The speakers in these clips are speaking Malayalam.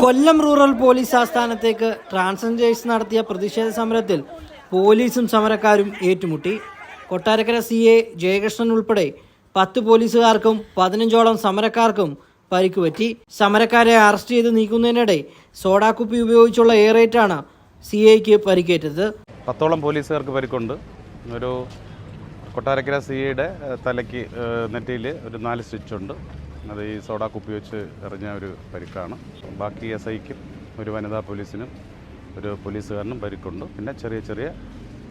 കൊല്ലം റൂറൽ പോലീസ് ആസ്ഥാനത്തേക്ക് ട്രാൻസ്ജെൻഡേഴ്സ് നടത്തിയ പ്രതിഷേധ സമരത്തിൽ പോലീസും സമരക്കാരും ഏറ്റുമുട്ടി. കൊട്ടാരക്കര സി എ ജയകൃഷ്ണൻ ഉൾപ്പെടെ പത്ത് പോലീസുകാർക്കും പതിനഞ്ചോളം സമരക്കാർക്കും പരിക്കുപറ്റി സമരക്കാരെ അറസ്റ്റ് ചെയ്ത് നീക്കുന്നതിനിടെ സോഡാക്കുപ്പി ഉപയോഗിച്ചുള്ള എയറേറ്റാണ് സി എക്ക് പരിക്കേറ്റത്. പത്തോളം പോലീസുകാർക്ക് പരിക്കുണ്ട്. ഒരു കൊട്ടാരക്കര സി എയുടെ തലയ്ക്ക് നെറ്റിയിൽ ഒരു നാല് സ്റ്റിച്ചുണ്ട് അത് ഈ സോഡാ കുപ്പി വെച്ച് എറിഞ്ഞ ഒരു പരിക്കാണ്. ബാക്കി എസ് ഐക്കും ഒരു വനിതാ പോലീസിനും ഒരു പോലീസുകാരനും പരിക്കുണ്ട്. പിന്നെ ചെറിയ ചെറിയ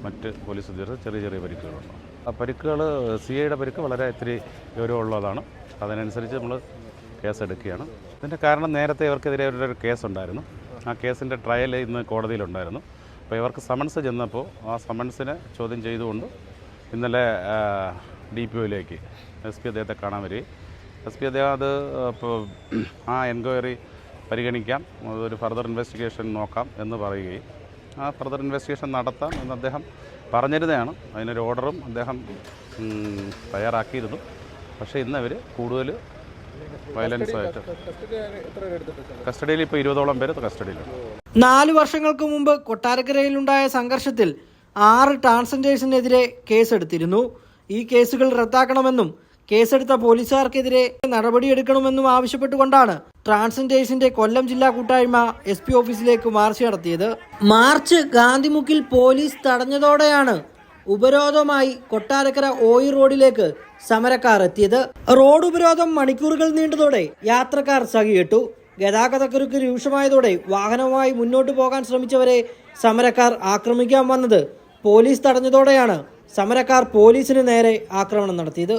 മറ്റ് പോലീസ് ഉദ്യോഗസ്ഥർ ചെറിയ ചെറിയ പരിക്കുകളുണ്ട്. ആ പരിക്കുകൾ സി ഐയുടെ പരിക്ക് വളരെ ഇത്തിരി ഗൗരവമുള്ളതാണ്. അതിനനുസരിച്ച് നമ്മൾ കേസെടുക്കുകയാണ് ഇതിന്റെ കാരണം നേരത്തെ ഇവർക്കെതിരെ ഒരു കേസുണ്ടായിരുന്നു ആ കേസിന്റെ ട്രയൽ ഇന്ന് കോടതിയിലുണ്ടായിരുന്നു. അപ്പോൾ ഇവർക്ക് സമൻസ് ചെന്നപ്പോൾ ആ സമൻസിനെ ചോദ്യം ചെയ്തുകൊണ്ട് ഇന്നലെ ഡി പി ഒയിലേക്ക് എസ് പി അദ്ദേഹത്തെ കാണാൻ വരികയും എസ് പി അദ്ദേഹം അത് ആ എൻക്വയറി പരിഗണിക്കാം. അതൊരു ഫർദർ ഇൻവെസ്റ്റിഗേഷൻ നോക്കാം എന്ന് പറയുകയും ആ ഫർദർ ഇൻവെസ്റ്റിഗേഷൻ നടത്താം എന്ന് അദ്ദേഹം പറഞ്ഞിരുന്നതാണ്. അതിനൊരു ഓർഡറും അദ്ദേഹം തയ്യാറാക്കിയിരുന്നു. പക്ഷേ ഇന്ന് അവർ കൂടുതൽ വയലൻസ് ആയിട്ട് കസ്റ്റഡിയിൽ ഇപ്പോൾ ഇരുപതോളം പേര് കസ്റ്റഡിയിലുണ്ട്. നാല് വർഷങ്ങൾക്ക് മുമ്പ് കൊട്ടാരക്കരയിലുണ്ടായ സംഘർഷത്തിൽ ആറ് ട്രാൻസ്ജെൻഡേഴ്സിനെതിരെ കേസെടുത്തിരുന്നു. ഈ കേസുകൾ റദ്ദാക്കണമെന്നും കേസെടുത്ത പോലീസുകാർക്കെതിരെ നടപടിയെടുക്കണമെന്നും ആവശ്യപ്പെട്ടുകൊണ്ടാണ് ട്രാൻസ്ജെൻഡേഴ്സിന്റെ കൊല്ലം ജില്ലാ കൂട്ടായ്മ എസ് പി ഓഫീസിലേക്ക് മാർച്ച് നടത്തിയത്. മാർച്ച് ഗാന്ധിമുക്കിൽ പോലീസ് തടഞ്ഞതോടെയാണ് ഉപരോധമായി കൊട്ടാരക്കര ഓയി റോഡിലേക്ക് സമരക്കാർ എത്തിയത്. റോഡ് ഉപരോധം മണിക്കൂറുകൾ നീണ്ടതോടെ യാത്രക്കാർ സഹിയിട്ടു. ഗതാഗതക്കുരുക്ക് രൂക്ഷമായതോടെ വാഹനവുമായി മുന്നോട്ട് പോകാൻ ശ്രമിച്ചവരെ സമരക്കാർ ആക്രമിക്കാൻ വന്നത് പോലീസ് തടഞ്ഞതോടെയാണ്. സമരക്കാർ പോലീസിന് നേരെ ആക്രമണം നടത്തിയത്.